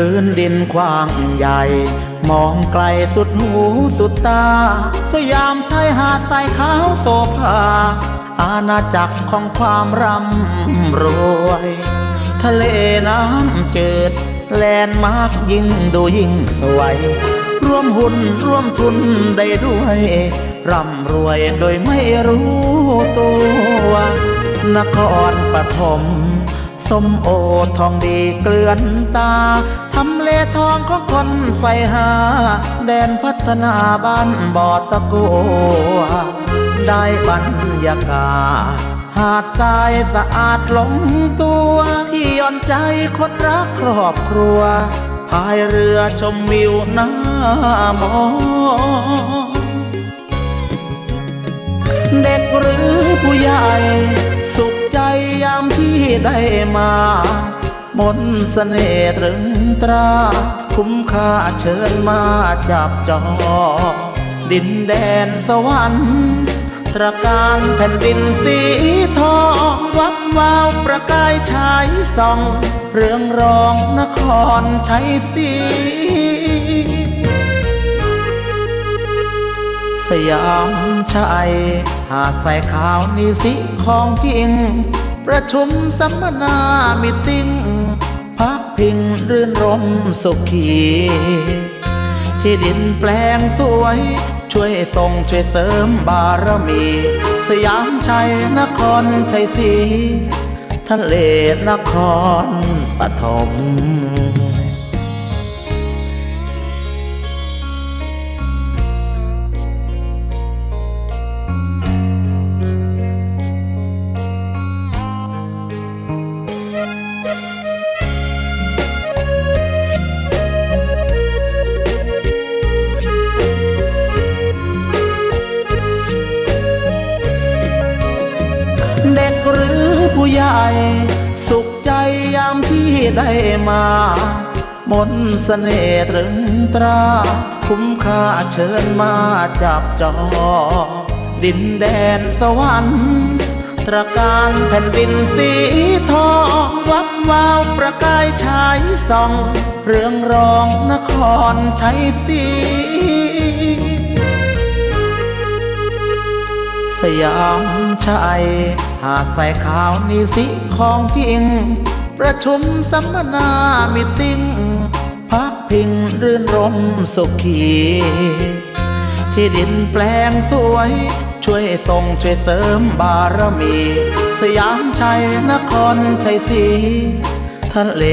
พื้นดินกว้างใหญ่ มองไกลสุดหูสุดตา สยามชายหาดทรายขาวโซภา อาณาจักรของความร่ำรวย ทะเลน้ำเจิด แลนด์มาร์กยิ่งดูยิ่งสวยร่วมหุ้นร่วมทุนได้ด้วยร่ำรวยโดยไม่รู้ตัว นครปฐม ส้มโอทองดีเกลื่อนตา ทำเลทองของคนไฟหา แดนพัฒนาบ้านบ่อตะโกได้บรรยากาศหาดทรายสะอาดลงตัว ที่ย่อนใจคนรักครอบครัว พายเรือชมวิวหน้ามองเด็กหรือผู้ใหญ่ สุขใจยามที่ได้มา มนต์เสน่ห์ตรึงตรา คุ้มค่าเชิญมาจับจองดินแดนสวรรค์ตระการแผ่นดินสีทองวับวาวประกายฉายส่อง เรื่องรองนครชัยศรีสยามชัยหาดใส่ขาวนี่สิ ของจริง ประชุมสัมมนามิติ้ง พักพิงรื่นรมสุขี ที่ดินแปลงสวย ช่วยส่งช่วยเสริมบารมี สยามชัยนครชัยศรีทะเลนครปฐม ได้มา มนต์เสน่ห์ตรึงตรา คุ้มค่าเชิญมาจับจองดินแดนสวรรค์ตระการแผ่นดินสีทองวับวาวประกายฉายส่อง เรื่องรองนครชัยศรีสยามชัยหาดใส่ขาวนี่สิของจริง ประชุมสัมมนามิติ้งพักพิงรื่นรมสุขี ที่ดินแปลงสวย ช่วยส่งช่วยเสริมบารมี สยามชัยนครชัยศรีทะเล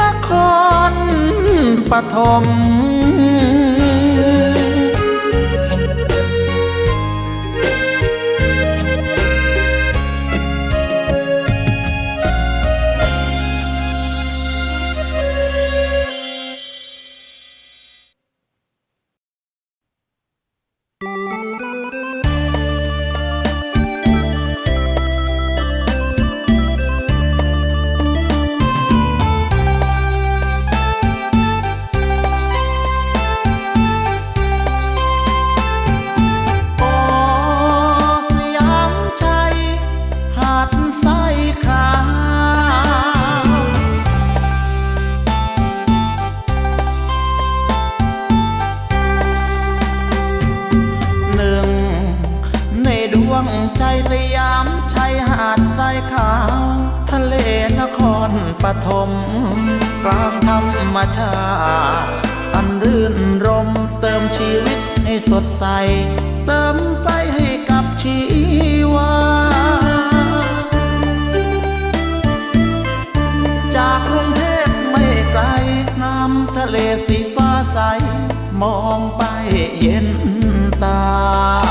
นครปฐม ปฐมกลางธรรมชาติอันรื่นรมเติมชีวิตให้สดใส เติมไปให้กับชีวา จากกรุงเทพไม่ไกล น้ำทะเลสีฟ้าใส มองไปเย็นตา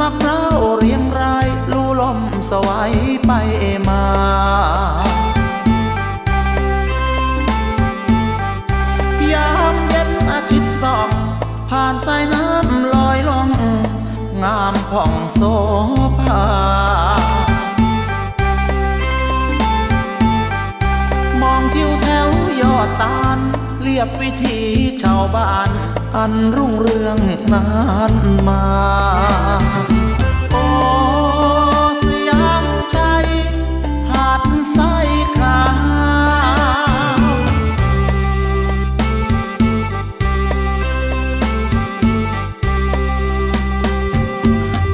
มาต้นมะพร้าวเรียงรายล้วนลมสวัยไปมายามเย็นอาทิตย์สองผ่านสายน้ำลอยลองงามผ่องโสภามองทิวแถวยอดตาลเรียบวิถีชาวบ้าน อันรุ่งเรืองนานมาโอ้สยามชัยหาดทรายขาว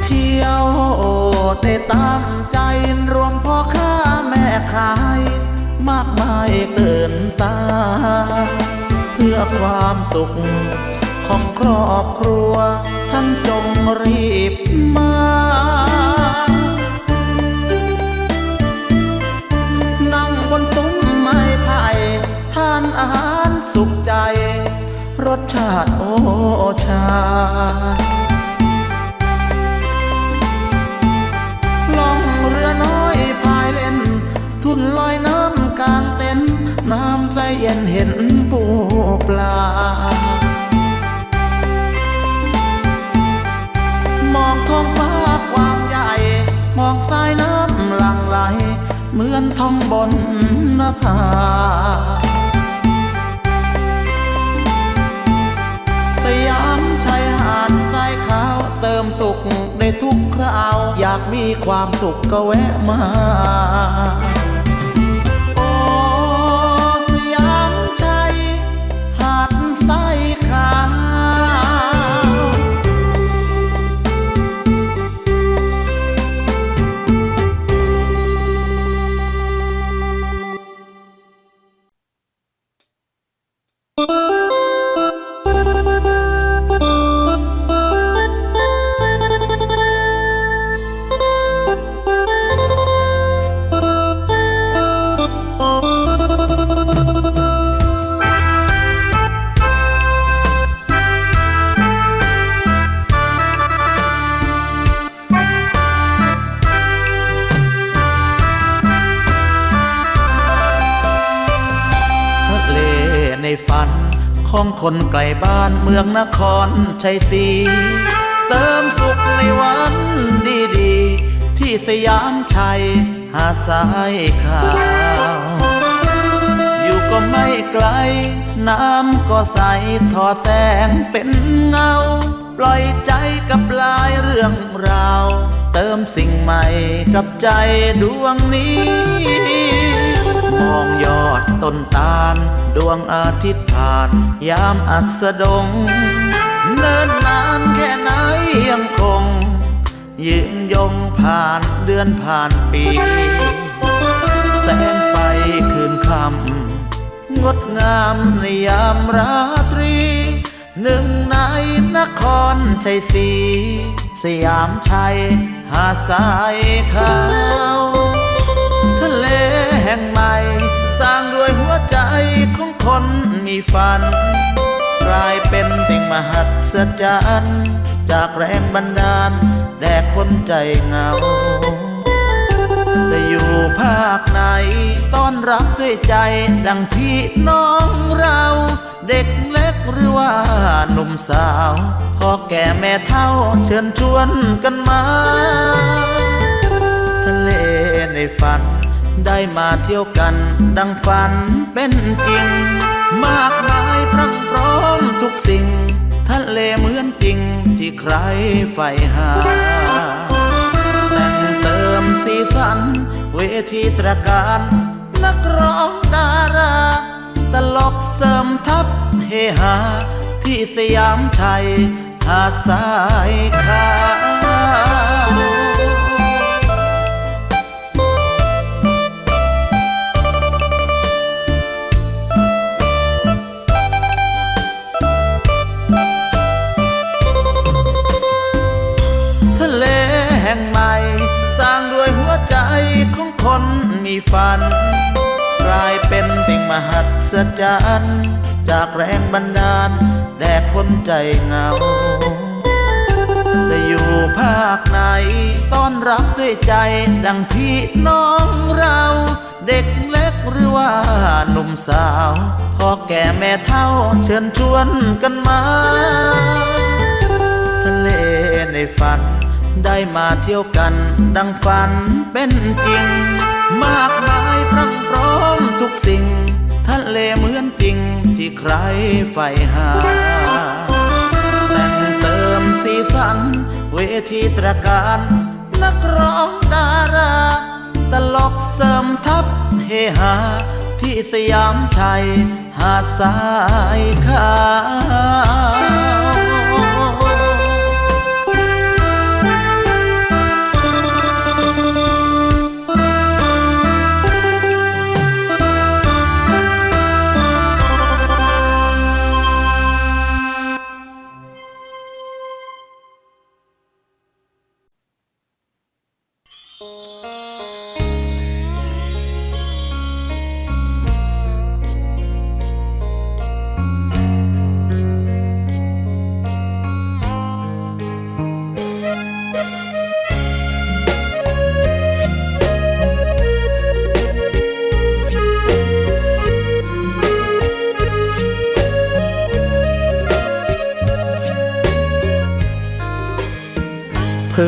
เที่ยวได้ตามใจรวมพ่อค้าแม่ขาย มากมายเกินตา เพื่อความสุข ครอบครัว ท่านจงรีบมา นั่งบนซุ้มไม้ไผ่ทานอาหารสุขใจ รสชาติโอชาล่องเรือน้อยพายเล่น ทุนลอยน้ำกลางเต็นน้ำใสเย็นเห็นปูปลา มบนนภาสยามชายหาดทรายขาวเติมสุขในทุกคราว อยากมีความสุขก็แวะมา ในฝัน ของคนไกลบ้านเมืองนครชัยศรีเติมสุขในวันดีๆ ที่สยามชัยหาดทรายขาว อยู่ก็ไม่ไกล น้ำก็ใสทอแสงเป็นเงา ปล่อยใจกับลายเรื่องราว เติมสิ่งใหม่กับใจดวงนี้ มองยอดต้นตาล ดวงอาทิตย์ผ่าน ยามอัสดง เนิ่นนานแค่ไหนยังคง ยืนยงผ่านเดือนผ่านปี แสงไฟคืนคำงดงามในยามราตรี หนึ่งในนครชัยศรีสยามชัยหาดทรายขาวทะเล ห่งใหม่ สร้างด้วยหัวใจของคนมีฝัน กลายเป็นสิ่งมหัศจรรย์จากแรงบันดาล แด่คนใจเหงา จะอยู่ภาคไหน ต้อนรับด้วยใจดังพี่น้องเรา เด็กเล็กหรือว่าหนุ่มสาวพ่อแก่แม่เท่าเชิญชวนกันมา ทะเลในฝัน ได้มาเที่ยวกัน ดังฝันเป็นจริง มากมายพรั่งพร้อมทุกสิ่ง ทะเลเหมือนจริงที่ใครใฝ่หา แต่งเติมสีสัน เวทีตรการ นักร้องดารา ตลกเสริมทัพเฮฮาที่สยามชัยหาดทรายขาว ฝัน กลายเป็นสิ่งมหัศจรรย์จากแรงบันดาล แด่คนใจเหงา จะอยู่ภาคไหน ต้อนรับด้วยใจดังพี่น้องเรา เด็กเล็กหรือว่าหนุ่มสาวพ่อแก่แม่เฒ่าเชิญชวนกันมาทะเลในฝันได้มาเที่ยวกันดังฝันเป็นจริง มากมายพรั่งพร้อมทุกสิ่ง ทะเลเหมือนจริงที่ใครใฝ่หา แต่งเติมสีสัน เวทีตระการ นักร้องดารา ตลกเสริมทัพเฮฮาที่สยามชัยหาดทรายขาว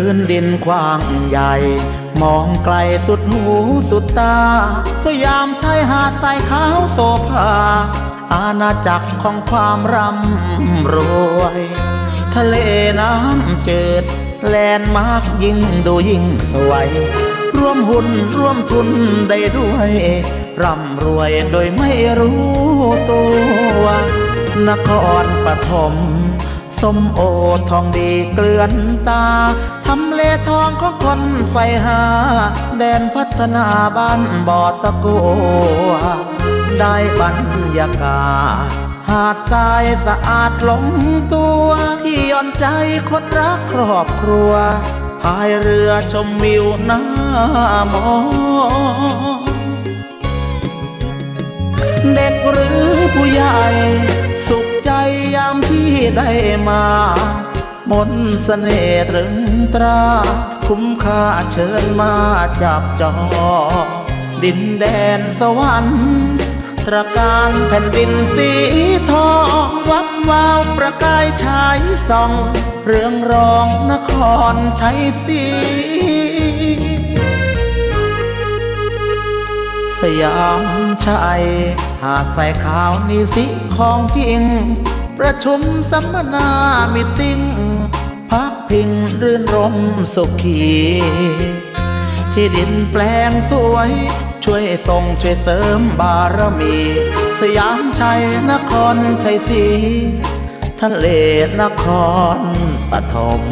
พื้นดินกว้างใหญ่ มองไกลสุดหูสุดตา สยามชายหาดทรายขาวโซภา อาณาจักรของความร่ำรวย ทะเลน้ำเจิด แลนด์มาร์กยิ่งดูยิ่งสวยร่วมหุ้นร่วมทุนได้ด้วย ร่ำรวยโดยไม่รู้ตัว นครปฐมสมโอทองดีเกลือนตา ทำเลทองของคนไฟหา แดนพัฒนาบ้านบ่อตะโกวได้บรรยากาศหาดทรายสะอาดลงตัว ที่ย่อนใจคนรักครอบครัวพายเรือชมวิวหน้ามองเด็กหรือผู้ใหญ่ สุขใจยามที่ได้มา มนต์เสน่ห์ตรึงตรา คุ้มค่าเชิญมาจับจองดินแดนสวรรค์ตระการแผ่นดินสีทอง วับวาวประกายชายส่อง เรืองรองนครชัยศรีสยามชัยหาดใส่ขาวนี่สิของจริง ประชุมสัมมนามิติ้ง พิงรื่นรมสุขี ที่ดินแปลงสวย ช่วยส่งช่วยเสริมบารมี สยามชัยนครชัยศรีทะเลนครปฐม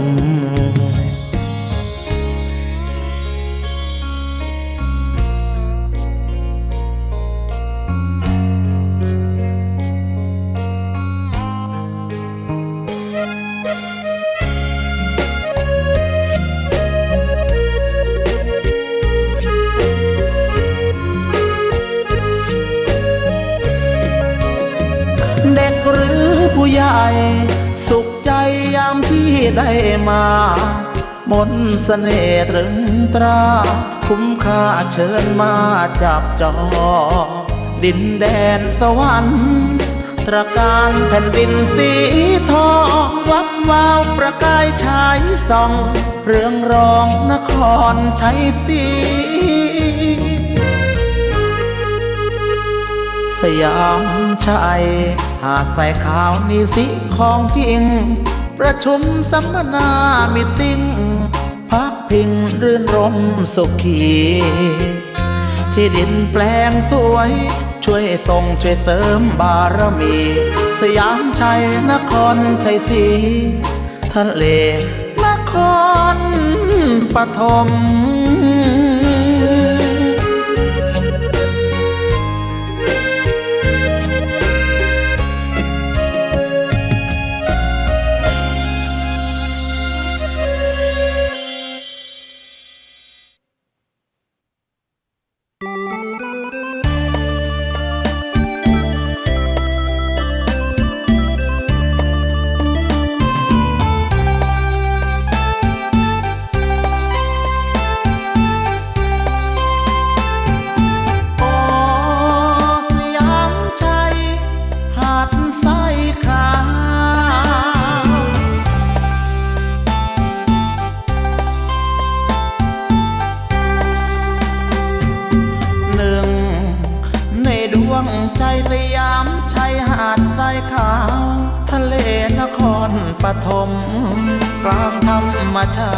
ได้มา มนต์เสน่ห์ตรึงตรา คุ้มค่าเชิญมาจับจองดินแดนสวรรค์ตระการแผ่นดินสีทองวับวาวประกายชายส่อง เรื่องรองนครชัยศรีสยามชัยหาดใส่ขาวนี่สิของจริง ประชุมสัมมนามิติ้ง พักพิงรื่นรมสุขี ที่ดินแปลงสวย ช่วยส่งช่วยเสริมบารมี สยามชัยนครชัยศรีทะเลนครปฐม รปฐมกลางธรรมชา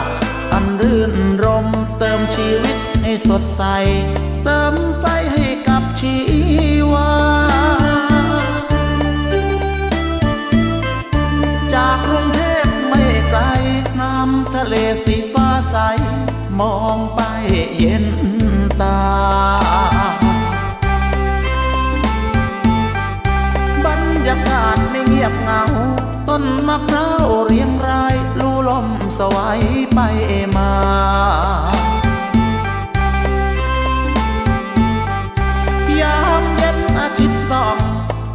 ติอันรื่นรมเติมชีวิตให้สดใส เติมไปให้กับชีวา จากกรุงเทพไม่ไกล น้ำทะเลสีฟ้าใส มองไปเย็น สวัยไปมายามเย็นอาทิตย์ส่อง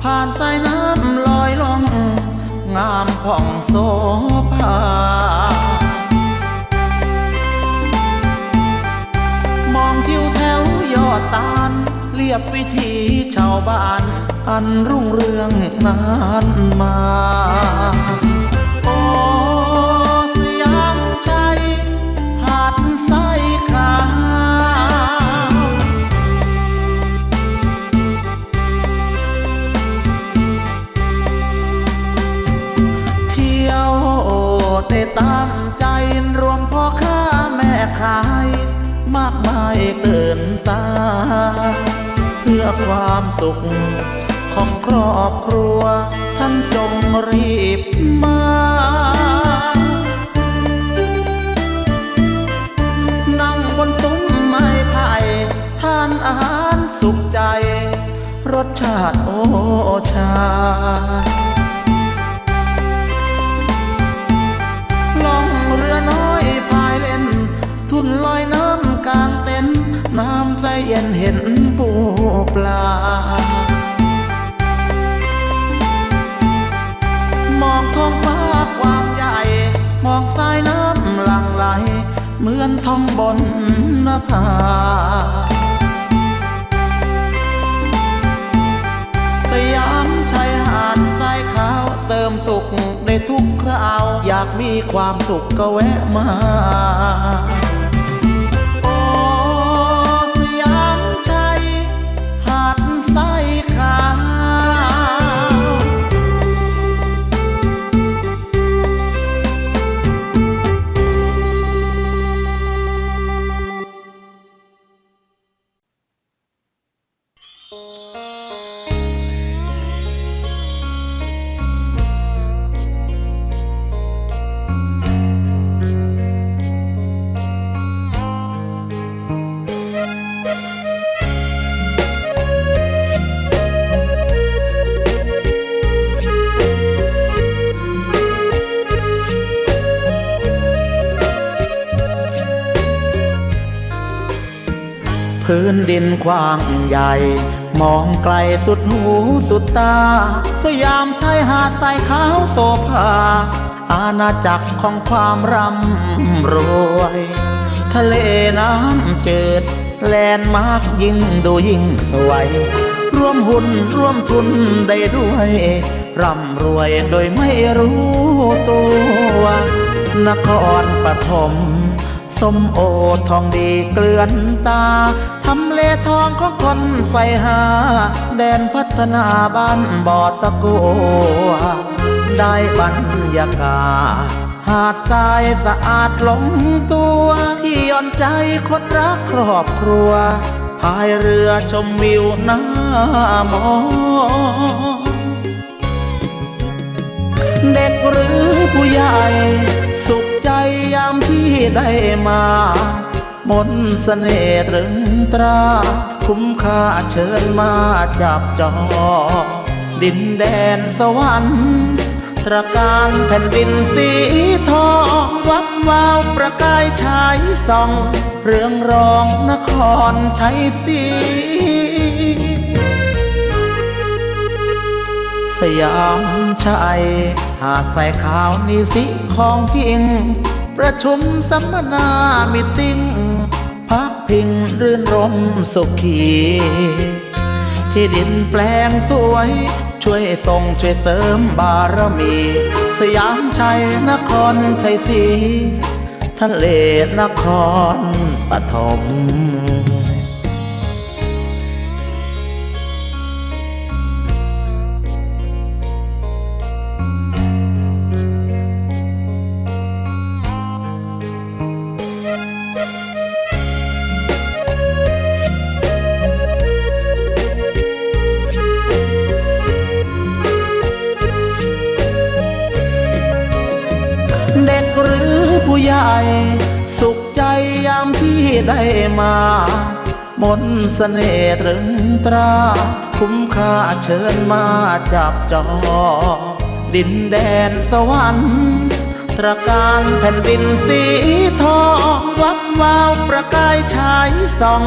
ผ่านสายน้ำลอยลง งามผ่องโสภามองทิวแถวยอดตาลเรียบวิถีชาวบ้าน อันรุ่งเรืองนานมา ความสุข ของครอบครัว ท่านจงรีบมา นั่งบนซุ้มไม้ไผ่ทานอาหารสุขใจ รสชาติโอชาล่องเรือน้อยพายเล่นทุ่นลอยน้ำกลางเต็นน้ำใสเย็นเห็น ปลามองท้องฟ้ากวางใหญ่ มองสายน้ำหลั่งไหล เหมือนท้องบนนภาสยามชายหาดทรายขาวเติมสุขในทุกคราว อยากมีความสุขก็แวะมา พื้นดินกว้างใหญ่ มองไกลสุดหูสุดตา สยามชายหาดทรายขาวโสภา อาณาจักรของความร่ำรวย ทะเลน้ำเจิด แลนด์มาร์กยิ่งดูยิ่งสวย ร่วมหุ้นร่วมทุนได้ด้วย ร่ำรวยโดยไม่รู้ตัว นครปฐม สมโอทองดีเกลื่อนตา ทำเลทองของคนไฟหา แดนพัฒนาบ้านบ่อตะโกวได้บรรยากาศหาดทรายสะอาดลงตัว ที่ย่อนใจคนรักครอบครัว พายเรือชมวิวหน้ามองเด็กหรือผู้ใหญ่ สุขใจยามที่ ได้มา มนต์เสน่ห์ตรึงตรา คุ้มค่าเชิญมาจับจองดินแดนสวรรค์ตระการแผ่นดินสีทอง วับวาวประกายชายส่อง เรืองรองนครชัยศรีสยามชัยหาดใส่ขาวนี่สิของจริง ประชุมสัมมนามิติ้งพักพิงรื่นรมสุขี ที่ดินแปลงสวย ช่วยส่งช่วยเสริมบารมี สยามชัยนครชัยศรีทะเลนครปฐม สุขใจยามที่ได้มา มนต์เสน่ห์ตรึงตรา คุ้มค่าเชิญมาจับจองดินแดนสวรรค์ตระการแผ่นดินสีทองวับวาวประกายฉายส่อง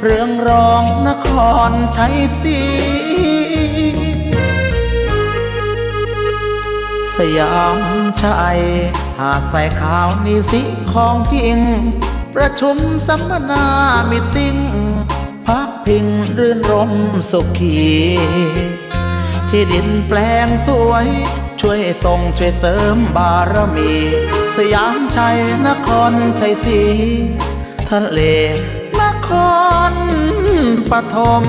เรืองรองนครชัยศรีสยามชัย หาใส่ขาวนี่สิของจริง ประชุมสัมมนามิตติ้งพักพิงรื่นรมสุขี ที่ดินแปลงสวย ช่วยส่งช่วยเสริมบารมี สยามชัยนครชัยศรีทะเลนครปฐม